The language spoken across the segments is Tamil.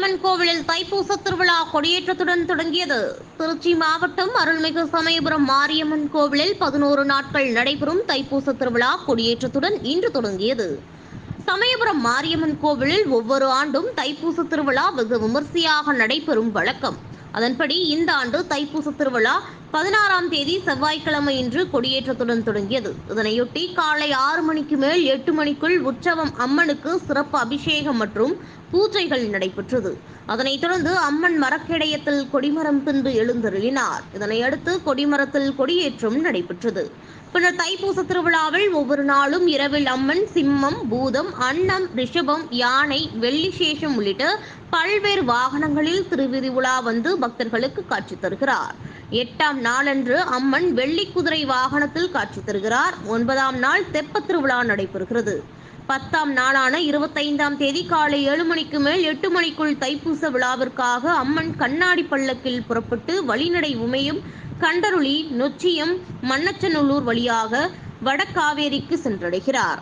கோவிலில் தைப்பூச திருவிழா கொடியேற்றத்துடன் தொடங்கியது. திருச்சி மாவட்டம் அருள்மிகு சமயபுரம் மாரியம்மன் கோவிலில் பதினோரு நாட்கள் நடைபெறும் தைப்பூச திருவிழா கொடியேற்றத்துடன் இன்று தொடங்கியது. சமயபுரம் மாரியம்மன் கோவிலில் ஒவ்வொரு ஆண்டும் தைப்பூச திருவிழா வெகு விமர்சையாக நடைபெறும் வழக்கம். அதன்படி இந்த ஆண்டு தைப்பூச திருவிழா பதினாறாம் தேதி செவ்வாய்க்கிழமை இன்று கொடியேற்றத்துடன் தொடங்கியது. இதனையொட்டி காலை ஆறு மணிக்கு மேல் எட்டு மணிக்குள் உற்சவம் அம்மனுக்கு சிறப்பு அபிஷேகம் மற்றும் பூஜைகள் நடைபெற்றது. அதனைத் தொடர்ந்து அம்மன் மரக்கிடயத்தில் கொடிமரம் பின்பு எழுந்தருளினார். இதனையடுத்து கொடிமரத்தில் கொடியேற்றம் நடைபெற்றது. பின்னர் தைப்பூச திருவிழாவில் ஒவ்வொரு நாளும் இரவில் அம்மன் சிம்மம் பூதம் அன்னம் ரிஷபம் யானை வெள்ளிசேஷம் உள்ளிட்ட பல்வேறு வாகனங்களில் திருவிரிவுலா வந்து பக்தர்களுக்கு காட்சி தருகிறார். எட்டாம் நாளன்று அம்மன் வெள்ளி குதிரை வாகனத்தில் காட்சி தருகிறார். ஒன்பதாம் நாள் தெப்பத் திருவிழா நடைபெறுகிறது. பத்தாம் நாளான இருபத்தைந்தாம் தேதி காலை ஏழு மணிக்கு மேல் எட்டு மணிக்குள் தைப்பூச விழாவிற்காக அம்மன் கண்ணாடி பல்லக்கில் புறப்பட்டு வழிநடை உமையும் கண்டருளி நொச்சியம் மன்னச்சநல்லூர் வழியாக வடகாவேரிக்கு சென்றடைகிறார்.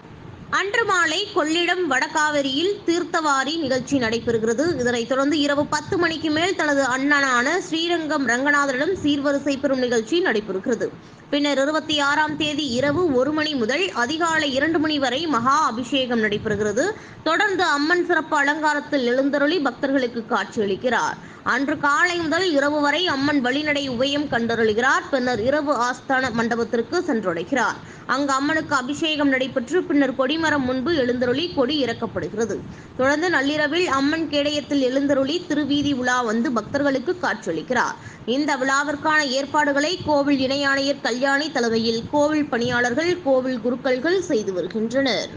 அன்று மாலை கொள்ளிடம் வடகாவிரியில் தீர்த்தவாரி நிகழ்ச்சி நடைபெறுகிறது. இதனைத் தொடர்ந்து இரவு பத்து மணிக்கு மேல் தனது அண்ணனான ஸ்ரீரங்கம் ரங்கநாதரிடம் சீர்வரிசை பெறும் நிகழ்ச்சி நடைபெறுகிறது. பின்னர் இருபத்தி ஆறாம் தேதி இரவு ஒரு மணி முதல் அதிகாலை இரண்டு மணி வரை மகா அபிஷேகம் நடைபெறுகிறது. தொடர்ந்து அம்மன் சிறப்பு அலங்காரத்தில் எழுந்தருளி பக்தர்களுக்கு காட்சியளிக்கிறார் அன்று காலை முதல் இரவு வரை அம்மன் வழிநடை உபயம் கண்டருளுகிறார். பின்னர் இரவு ஆஸ்தான மண்டபத்திற்கு சென்றடைகிறார். அங்கு அம்மனுக்கு அபிஷேகம் நடைபெற்று பின்னர் கொடி கொடிமரம் முன்பு எழுந்தருளி கொடி இறக்கப்படுகிறது. தொடர்ந்து நள்ளிரவில் அம்மன் கேடயத்தில் எழுந்தருளி திருவீதி உலா வந்து பக்தர்களுக்கு காட்சியளிக்கிறார். இந்த விழாவிற்கான ஏற்பாடுகளை கோவில் இணை ஆணையர் கல்யாணி தலைமையில் கோவில் பணியாளர்கள் கோவில் குருக்கள்கள் செய்து வருகின்றனர்.